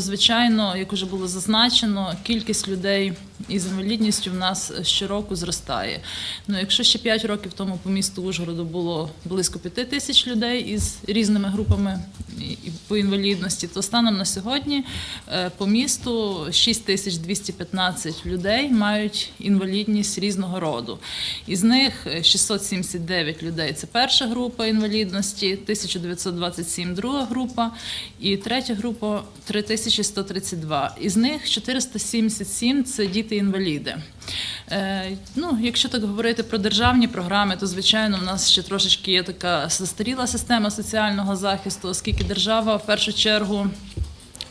звичайно, як вже було зазначено, кількість людей із інвалідністю в нас щороку зростає. Ну, якщо ще 5 років тому по місту Ужгороду було близько 5 тисяч людей із різними групами по інвалідності, то станом на сьогодні е, по місту 6215 людей мають інвалідність різного роду. Із них е, 679 людей це перша група інвалідності, 1927 друга група і третя група 3132. Із них 477 це діти-інваліди. Е, ну, якщо так говорити про державні програми, то звичайно в нас ще трошечки є така застаріла система соціального захисту, оскільки держава в першу чергу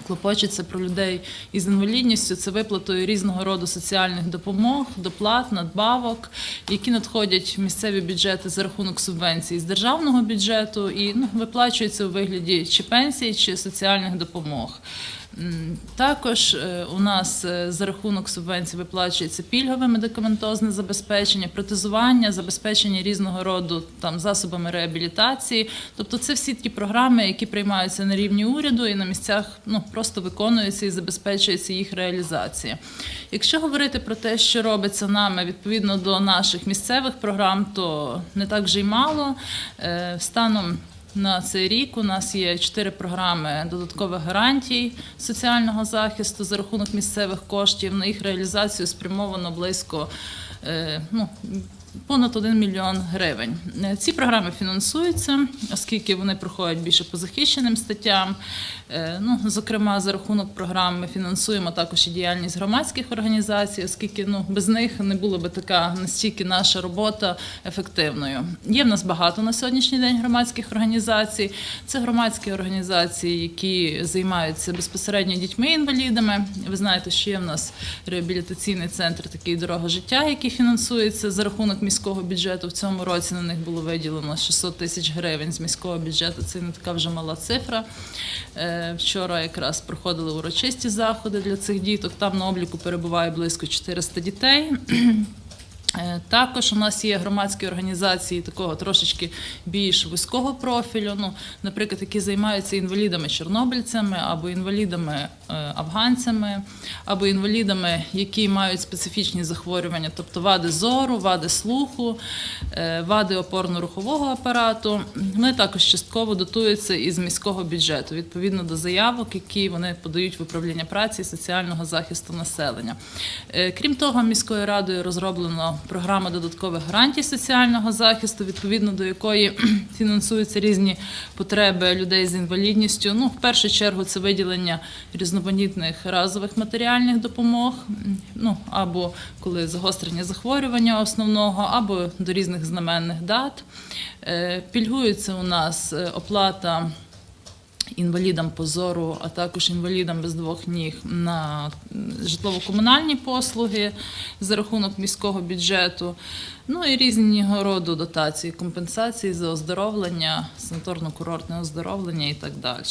клопочеться про людей із інвалідністю, це виплатою різного роду соціальних допомог, доплат, надбавок, які надходять в місцеві бюджети за рахунок субвенцій з державного бюджету і ну, виплачуються у вигляді чи пенсій, чи соціальних допомог. Також е, у нас е, за рахунок субвенцій виплачується пільгове медикаментозне забезпечення, протезування, забезпечення різного роду там засобами реабілітації. Тобто, це всі ті програми, які приймаються на рівні уряду і на місцях ну просто виконуються і забезпечується їх реалізація. Якщо говорити про те, що робиться нами відповідно до наших місцевих програм, то не так вже й мало. Е, Станом на цей рік у нас є чотири програми додаткових гарантій соціального захисту за рахунок місцевих коштів. На їх реалізацію спрямовано близько е, ну, понад 1 мільйон гривень. Е, Ці програми фінансуються, оскільки вони проходять більше по захищеним статтям. Е, Ну, зокрема, за рахунок програм ми фінансуємо також і діяльність громадських організацій, оскільки ну, без них не була би така настільки наша робота ефективною. Є в нас багато на сьогоднішній день громадських організацій. Це громадські організації, які займаються безпосередньо дітьми-інвалідами. Ви знаєте, що є в нас реабілітаційний центр такий дорога життя, який фінансується за рахунок міського бюджету. В цьому році на них було виділено 600 тисяч гривень з міського бюджету. Це не така вже мала цифра. Е, Вчора якраз проходили урочисті заходи для цих діток. Там на обліку перебуває близько 400 дітей. Е, Також у нас є громадські організації такого трошечки більш вузького профілю, ну, наприклад, які займаються інвалідами-чорнобильцями або інвалідами афганцями, або інвалідами, які мають специфічні захворювання, тобто вади зору, вади слуху, е, вади опорно-рухового апарату. Вони також частково дотуються із міського бюджету відповідно до заявок, які вони подають в управління праці і соціального захисту населення. Е, Крім того, міською радою розроблено програма додаткових гарантій соціального захисту, відповідно до якої фінансуються різні потреби людей з інвалідністю. Ну, в першу чергу, це виділення різноманітних разових матеріальних допомог, ну або коли загострення захворювання основного, або до різних знаменних дат. Е, Пільгується у нас е, оплата інвалідам по зору, а також інвалідам без двох ніг на житлово-комунальні послуги за рахунок міського бюджету. Ну і різного роду дотації, компенсації за оздоровлення, санаторно-курортне оздоровлення і так далі.